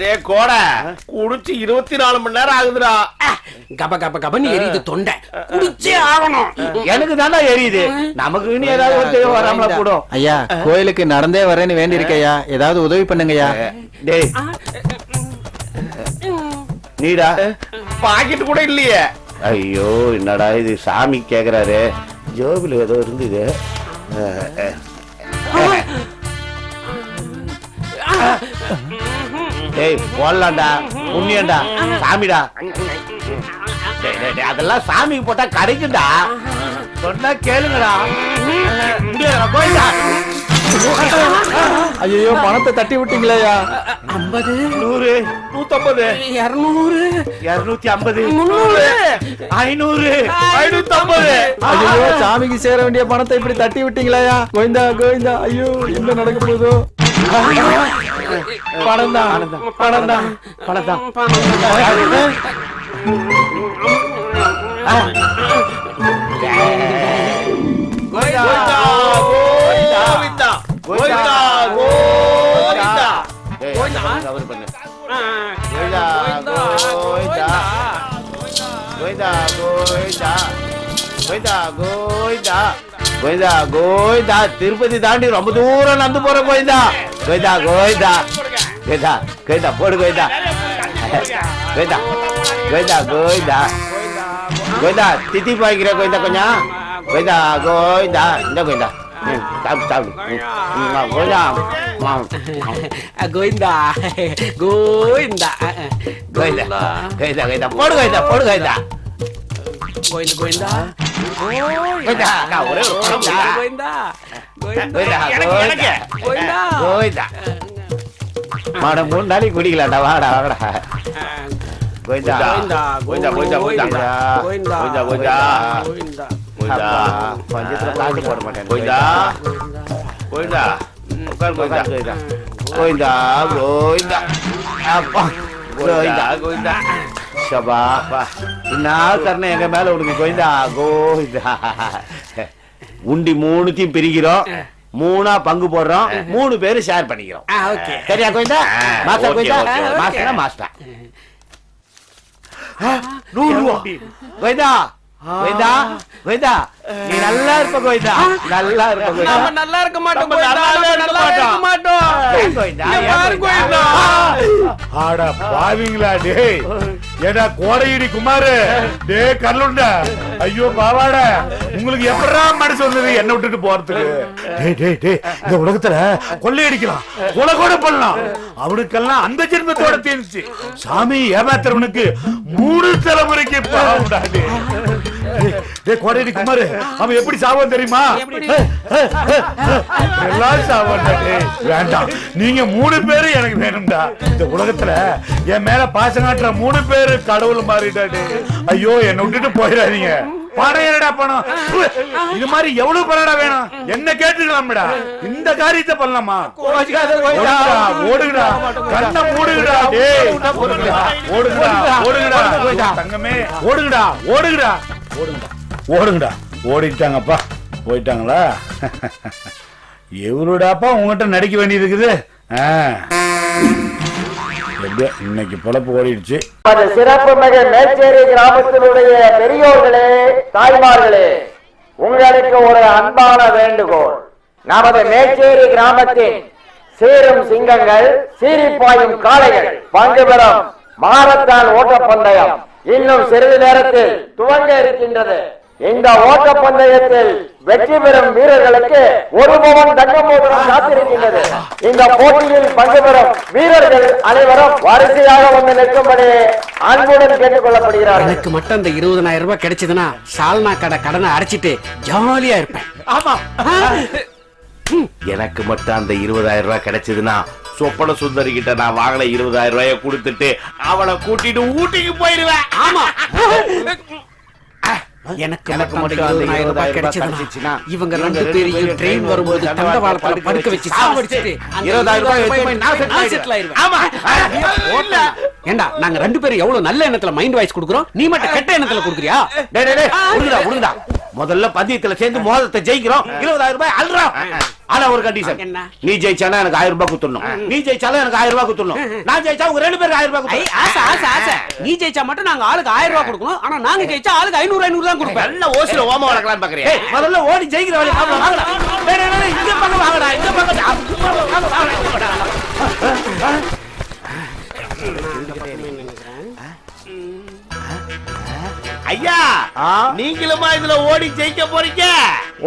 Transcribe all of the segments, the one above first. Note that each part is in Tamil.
டே கோட. குடிச்சு இருபத்தி நாலு மணி நேரம் ஆகுதுடா. கப கப கபன்னு எரியுது தொண்டை. குடிச்சே ஆகணும். எனக்கு தாண்டா எரியுது. நமக்கு இனி ஏதாவது ஒரு தெய்வம் வராமல கூடும் ஐயா கோயிலுக்கு நடந்தே வரேன்னு வேண்டி இருக்கையா ஏதாவது உதவி பண்ணுங்கய்யா. டேய். நீடா. பாக்கெட் கூட இல்லையே. ஐயோ என்னடா இது? சாமி கேக்குறாரு. ஜோபில் ஏதோ இருந்தது. டேய் போடலாம்டா புண்ணியம்டா சாமிடா. டேய், டேய், டேய், அதெல்லாம் சாமிக்கு போட்டா கிடைக்கும்டா. சொன்னா கேளுங்கடா. முடியாதுடா, போயிடா. ஐயோ பணத்தை தட்டி விட்டீங்களேயா? ஐம்பது. நூறு. நூத்தம்பது. இருநூறு. இருநூத்தி ஐம்பது. முந்நூறு. ஐநூறு. ஐநூத்தி ஐம்பது ஐயோ சாமிக்கு சேர வேண்டிய பணத்தை இப்படி தட்டி விட்டீங்களேயா? கோவிந்தா கோவிந்தா ஐயோ என்ன நடக்க போகுதோ? பணம் தான் பணம் தான் கோவிந்தா கோவிந்தா திருப்பதி தாண்டி ரொம்ப தூரம் நடந்து போற கோவிந்தா. கோவிந்தா கோவிந்தா. கோவிந்தா கோவிந்தா போடு கோவிந்தா. கோவிந்தா கோவிந்தா கோவிந்தா. கோவிந்தா தித்தி பாய்க்கிற கோவிந்தா கொஞ்சம். கோவிந்தா கோவிந்தா. இந்த கோவிந்தா. கோவிந்தா. கோவிந்தா. கோவிந்தா. கோவிந்தா கோவிந்தா போடு கோவிந்தா போடு கோவிந்தா. கோவிந்தா கோவிந்தா. கோவிந்தா அக்கா, ஒரே ஒரு பழம் கொடுடா. கோவிந்தா கோவிந்தா கோவிந்தா கோவிந்தா கோவிந்தா மாட மூணு நாளைக்கு குடிக்கலாம்டா வாடா வாடா கோவிந்தா கோவிந்தா கோவிந்தா பஞ்சத்துல காசு போட மாட்டேன் கோவிந்தா கோவிந்தா உட்கார் கோவிந்தா கோவிந்தா கோவிந்தா அப்பா கோவிந்தா கோவிந்தா கபா நான் தரணை எங்க மேல உனக்கு கோயிந்தா கோயிந்தா உண்டி மூணுத்தையும் பிரிக்கிறோம். மூணா பங்கு போடுறோம். மூணு பேரும் ஷேர் பண்ணிக்கிறோம். சரியா Govinda? Master Govinda? Master master. நூறு ரூபா கோயிந்தா கோவிந்தா கோவிந்தா நீ நல்லா இருப்ப கோவிந்தா. நல்லா இருப்ப கோவிந்தா. நம்ம நல்லா இருக்க மாட்டோம் நம்ம கோவிந்தா. நல்லா இருக்க இருக்க மாட்டோம். கோவிந்தா? கோவிந்தா? கோவிந்தா. ஆடா பாவிங்களா டேய்? ஏடா கோடையிடி குமாரு. டேய் கல்லுண்டா ஐயோ பாவாடா. உங்களுக்கு எப்படா மனசு வந்தது? என்ன விட்டுட்டு போறதுக்கு. டேய் டேய் டேய் இந்த உலகத்துல கொள்ளையடிக்கலாம். கொலை கூட பண்ணலாம் அவனுக்கெல்லாம் அந்த ஜென்மத்தோட தீர்ந்துச்சு. சாமி ஏமாத்துறவனுக்கு மூணு தலைமுறைக்கு பாவம்டா டேய். டேய், கோடையடி குமாரு அவன் எப்படி சாவான் தெரியுமா? எல்லாம் சாவான்டா டேய். வேண்டாம். நீங்க மூணு பேரு எனக்கு வேணும்டா. இந்த உலகத்துல என் மேல பாசம் காட்டுற மூணு பேரு கடவுள் மாறிட்டாடு ஐயோ என்னை விட்டுட்டு போயிடாதீங்க. என்னடா பணம்? இது மாதிரி எவ்வளவு பணடா வேணும்? என்ன கேட்டுக்கலாம்டா? இந்த காரியத்தை பண்ணலாமா? ஓடுங்கடா, கண்ணை மூடுங்கடா டேய். ஓடுங்கடா ஓடுங்கடா. ஓடுங்கடா. தங்கமே ஓடுங்கடா ஓடுங்கடா. ஓடுங்கடா. ஓடுங்கடா. ஓடிட்டாங்கப்பா. போயிட்டாங்களா? எவருடாப்பா உங்ககிட்ட நடிக்க வேண்டியது இருக்குது ஆ. எப்படியோ இன்னைக்கு பொழப்பு ஓடிடுச்சு. சிறப்பு மிக மேச்சேரி கிராமத்தினுடைய பெரியோர்களே தாய்மார்களே உங்களுக்கு ஒரு அன்பான வேண்டுகோள். நமது மேச்சேரி கிராமத்தின் சீரும் சிங்கங்கள் சீரிப்பாயும் காளைகள் பங்கு பெறும் மாரத்தான் ஓட்டப்பந்தயம். இன்னும் சிறிது நேரத்தில் துவங்க இருக்கின்றது. இந்த ஓட்டப்பந்தயத்தில் வெற்றி பெறும் வீரர்களுக்கு ஒரு பவன் தங்க மோதிரம் காத்திருக்கின்றது. இந்த போட்டியில் பங்கு பெறும் வீரர்கள் அனைவரும் வரிசையாக வந்து நிற்கும்படி அன்புடன் கேட்டுக் கொள்ளப்படுகிறார்கள் எனக்கு மட்டும் அந்த இருபதனாயிரம் ரூபாய் கிடைச்சதுன்னா சால்னா கடை கடனை அடைச்சிட்டு ஜாலியா இருப்பேன். ஆமா. எனக்கு மட்டும் அந்த இருபதாயிரம் ரூபாய் கிடைச்சதுன்னா சொப்பன சுந்தரி கிட்ட நான் வாங்கின இருபதாயிரம் ரூபாய கொடுத்துட்டு அவளை கூட்டிட்டு ஊட்டிக்கு போயிருவேன் ஆமா எனக்கு எனக்கு மட்டும் மட்டும் அந்த இருபதாயிரம் ரூபாய் 20,000 கிடைச்சதுன்னா கிடைச்சிச்சுன்னா, இவங்க ரெண்டு பேரையும் ட்ரெயின் வரும்போது தண்டவாளத்துல படுக்க வச்சு சாவடிச்சிட்டு இருபதாயிரம் ரூபாய் நான். ஆயிருவேன். ஆமா. ஏண்டா நாங்க ரெண்டு பேரும் எவ்வளவு நல்ல எண்ணத்துல மைண்ட் வாய்ஸ் கொடுக்குறோம் நீ மட்டும் கெட்ட எண்ணத்துல கொடுக்குறியா டேய், டேய். முதல்ல பந்தயத்துல சேர்ந்து மோதத்தை ஜெயிக்கிறோம். இருபதாயிரம் ரூபாய் அல்றோம். ஆனா ஒரு கண்டிஷன்? நீ ஜெயிச்சானா எனக்கு ஆயிரம் ரூபாய் குத்துடணும் நீ ஜெயிச்சாலும் எனக்கு ஆயிரம் ரூபாய் குத்துடணும் நான் ஜெயிச்சா உங்க ரெண்டு பேருக்கு ஆயிரம் ரூபாய் குத்தணும் ஆசை ஆசை ஆசை. நீ ஜெயிச்சா மட்டும் நாங்க ஆளுக்கு ஆயிரம் ரூபாய் கொடுக்கணும். ஆனா நாங்க ஜெயிச்சா ஆளுக்கு ஐநூறு ஐநூறு தான் கொடுப்பேன். நல்ல ஓசில ஓம வளர்க்கலாம் பாக்குறேன் முதல்ல ஓடி ஜெயிக்கிற வழி இந்த பக்கம் வாங்கடா இந்த பக்கம் ஐயா நீங்களுமா இதுல ஓடி ஜெயிக்க போறீங்க?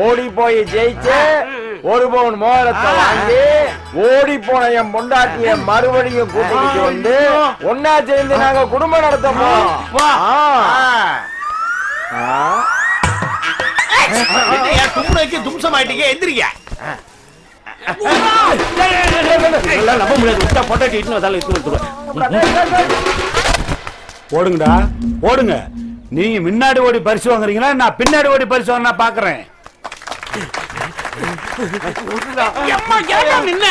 ஓடி போய் ஜெயிச்சு ஒரு பவுன் மோதிரத்தை வாங்கி ஓடி போன என் பொண்டாட்டிய மறுபடியும் கூட்டிட்டு வந்து ஒன்னா சேர்ந்து நாங்க குடும்பம் நடத்த போறோம் வா. ஆ. ஆ. என்னய்யா, தும்முனைக்கு தும்சமாயிட்டீங்க. எந்திரிங்க. எல்லாம் நம்ப முடியாது. பொட்டாட்டி வந்தாலும் ஓடுங்கடா. ஓடுங்க. நீங்க முன்னாடி ஓடி பரிசு வாங்குறீங்களா நான் பின்னாடி ஓடி பரிசு பாக்குறேன் ஏன்டா நின்ன?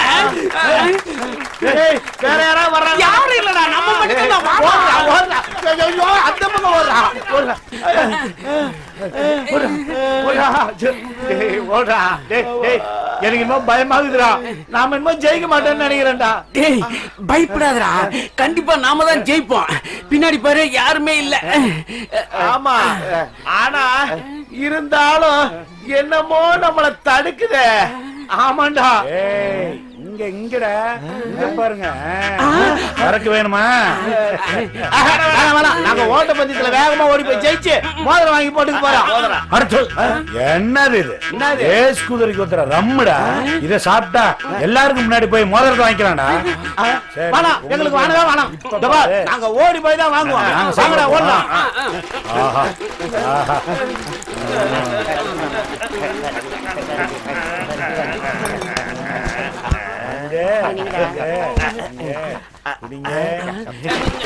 ஏய், வேற யாராவது வர்றாங்க யாரும் இல்லடா நம்ம மட்டும் தான் வா, வா. ஓடுறா, ஓடுறா. ஐயோ, ஐயோ, அந்த பக்கம் ஓடுறா. ஓடுறா. ஓடுறா, ஓடுறா. டேய், ஓடுறா. டேய், டேய், எனக்கு இன்னும் பயமாகுதுடா. நாம இன்னும் ஜெயிக்க மாட்டேன்னு நினைக்கிறேன்டா. டேய் பயப்படாதடா. கண்டிப்பா நாம தான் ஜெயிப்போம். பின்னாடி பாரு யாருமே இல்ல. ஆமா. ஆனா இருந்தாலும் என்னமோ நம்மள தடுக்குதே. ஆமாண்டா. ஏய் இங்க இங்கடா. இங்க பாருங்க. சரக்கு வேணுமா. நாங்க ஓட்ட பந்தயத்துல வேகமா ஓடி போய் ஜெயிச்சு மோதிரம் வாங்கி போட்டுக்கு போறோம். அடுத்து. என்னது இது? ஏஸ் குதிரைக்கு ஒருத்தர ரம்முடா? இத சாப்பிட்டா எல்லாருக்கும் முன்னாடி போய் மோதிரத்தை வாங்கிக்கலாம்டா. வேணாம். எங்களுக்கு வேணவே வேணாம். நாங்க ஓடி போய் தான் வாங்குவோம். நாங்க வாங்கடா ஓடலாம். ஆஹா. ஆஹா.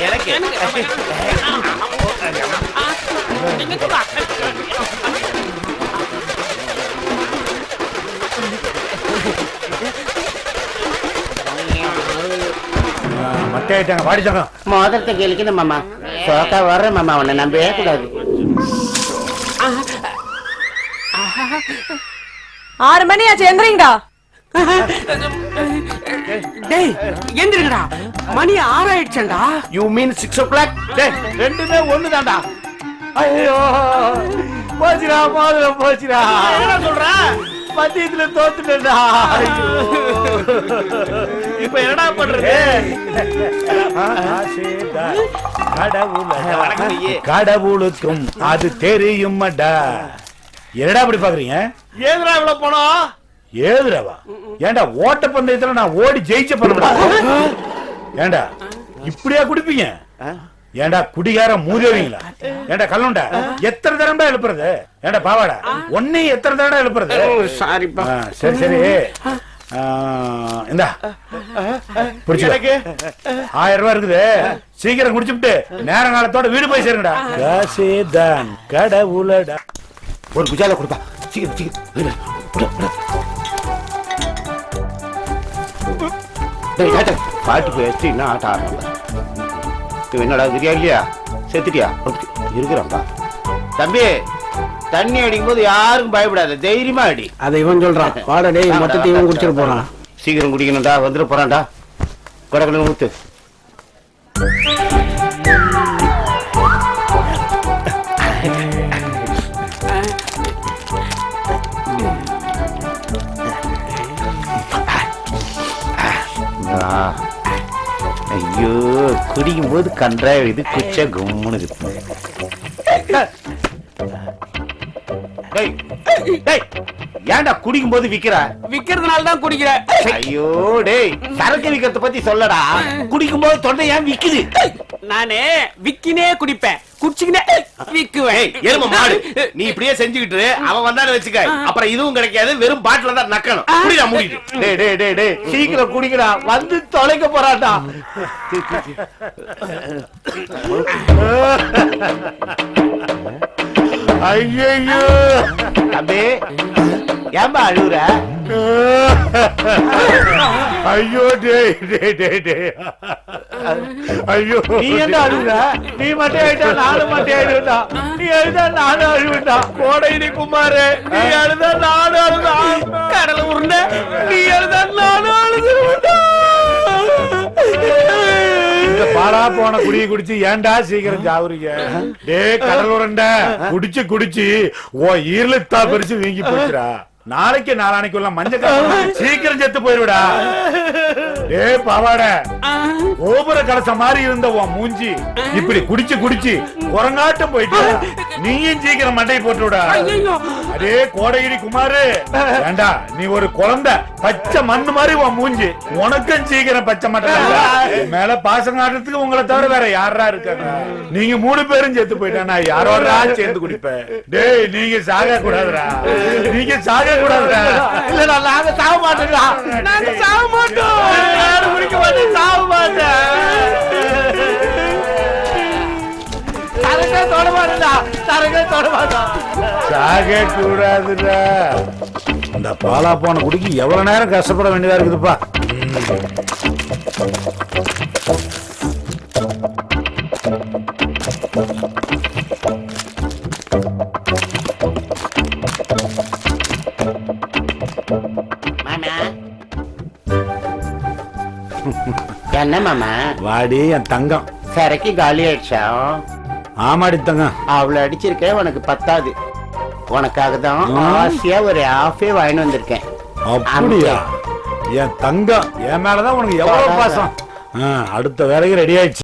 எனக்கு. மட்டை ஆயிட்டாங்க வாடிச்சாங்க மோதிரத்தை கேளுக்குது மாமா. சோக்கா வர்ற மாமா உன்னை நம்பவே கூடாது. ஆறு மணி ஆச்சு எந்திரிங்கடா. டேய் எந்திருங்கடா. மணி ஆறாயிடுச்சேன்டா you mean six o'clock ரெண்டுமே ஒண்ணு தான்டா ஐயோ போச்சுடா மோதிரம் போச்சுடா. என்ன சொல்ற? மத்தியத்துல தோத்துட்டா இப்ப என்னடா பண்றது. கடவுளுக்கும் அது தெரியுமடா. என்னடா அப்படி பாக்குறீங்க? ஏதுடா இவ்வளவு பணம்? ஏதுடவா ஏன்டா ஓட்ட பந்தயத்துல நான் ஓடி ஜெயிச்ச பண்ணா ஏன்டா இப்படியா குடிப்பீங்க? ஏன்டா குடிகார மூதேவிங்களா? ஏன்டா கல்லுண்டா எத்தனை தடவை எழுப்புறது? ஏன்டா பாவாடா ஒன்னையும் எத்தனை தடவை எழுப்புறது? சாரிப்பா. சரி சரி. ஆ, இந்தா. எனக்கு? ஆயிரம் ரூபாய் இருக்குது. சீக்கிரம் குடிச்சுட்டு நேர காலத்தோட வீடு போய் சேருங்கடா. காசே தான் கடவுளடா. ஒரு குஜால கொடுப்பா. சீக்கிரம் சீக்கிரம். டேய், டேய், பாட்டு வச்சு என்ன ஆட்ட இவன் என்னடா தெரியா இல்லையா? செத்துட்டியா? இருக்கிறான்பா தம்பி தண்ணி அடிக்கும் போது யாருக்கும் பயப்படாத தைரியமா அடி. அதை இவன் சொல்றான். வாடா டேய் மொத்தத்தையும் இவன் குடிச்சிட்டு போறான். சீக்கிரம் குடிக்கணும்டா வந்துட போறான்டா. கொடக்கணும் ஊத்து ஐயோ குடிக்கும் போது கன்றா இது குச்ச கும்முன்னு இருக்கு. டேய், டேய், ஏன்டா குடிக்கும் போது விக்கிற? விக்கிறதுனால தான் குடிக்கிற. ஐயோ டேய் சரக்கு விக்கிறத பத்தி சொல்லடா. குடிக்கும் போது தொண்டை ஏன் விக்குது? நானே விக்கினே குடிப்பேன். குடிச்சுக்கினே விக்குவேன். எரும மாடு நீ இப்படியே செஞ்சுக்கிட்டு அவன் வந்தானு வச்சுக்க. அப்புறம் இதுவும் கிடைக்காது. வெறும் பாட்டில தான் நக்கணும். குடிடா மூடிட்டு டேய் டேய் டேய் டேய் சீக்கிரம் குடிக்கடா வந்து தொலைக்க போறான்டா. ஐயோ தம்பி ஏன்பா அழுகுற ஐயோ டேய் டேய் டேய் டேய். ஐயோ நீ என்ன அழுகுற நீ மட்டும் ஆயிட்டா நானும் மட்டும் ஆயிடுவேன்டா நீ அழுதா நானும் அழுவேன்டா கோடையினி குமாரு நீ அழுதா நானும் அழுதா கடலை உருண்டை நீ அழுதா நானும் இந்த பாலா போன குடிய குடிச்சு ஏன்டா சீக்கிரம் சாவுறீங்க டேய் கடல் உருண்டை. குடிச்சு குடிச்சு ஓ ஈரலத்தா பெருசு வீங்கி போச்சுடா. நாளைக்கு நாளானைக்குள்ள மஞ்சள் சீக்கிரம் செத்து போயிருடா டேய் பாவாட. கோபுர கலச மாதிரி இருந்த உன் மூஞ்சி. இப்படி குடிச்சு குடிச்சு குரங்காட்டம் போயிட்டு நீயும் சீக்கிரம் மண்டையை போட்டுவிடா. அடே கோடகிரி குமாரு. ஏண்டா நீ ஒரு குழந்தை. பச்சை மண்ணு மாதிரி உன் மூஞ்சி. உனக்கும் சீக்கிரம் பச்சை மட்டை மேல பாசம் காட்டுறதுக்கு உங்களை தவிர வேற யாரா இருக்காங்க? நீங்க மூணு பேரும் செத்து போயிட்டானா? யாரோடா சேர்ந்து குடிப்ப? டேய் நீங்க சாக கூடாதுடா நீங்க சாக கூடாதுடா. இல்லடா நாங்க சாக மாட்டோம்டா. நாங்க சாக மாட்டோம். யாரும் குடிக்க மாட்டோம் தொட மாட்டா. தொட சாக கூடாதுடா. இந்த பாலா போன குடிக்கு எவ்வளவு நேரம் கஷ்டப்பட வேண்டியதா இருக்குதுப்பா. என்ன மாமா? வாடி என் தங்கம். சரக்கு காலி ஆயிடுச்சா? ஆமாடி தங்கம் அவ்வளவு அடிச்சிருக்கேன் உனக்கு பத்தாது. உனக்காக தான் ஆசையா ஒரு ஆஃபே வாங்கிட்டு வந்திருக்கேன். அப்படியா? என் தங்கம் என் மேலதான் உனக்கு எவ்வளவு பாசம்? அடுத்த வேலைக்கு ரெடி ஆயிடுச்சு.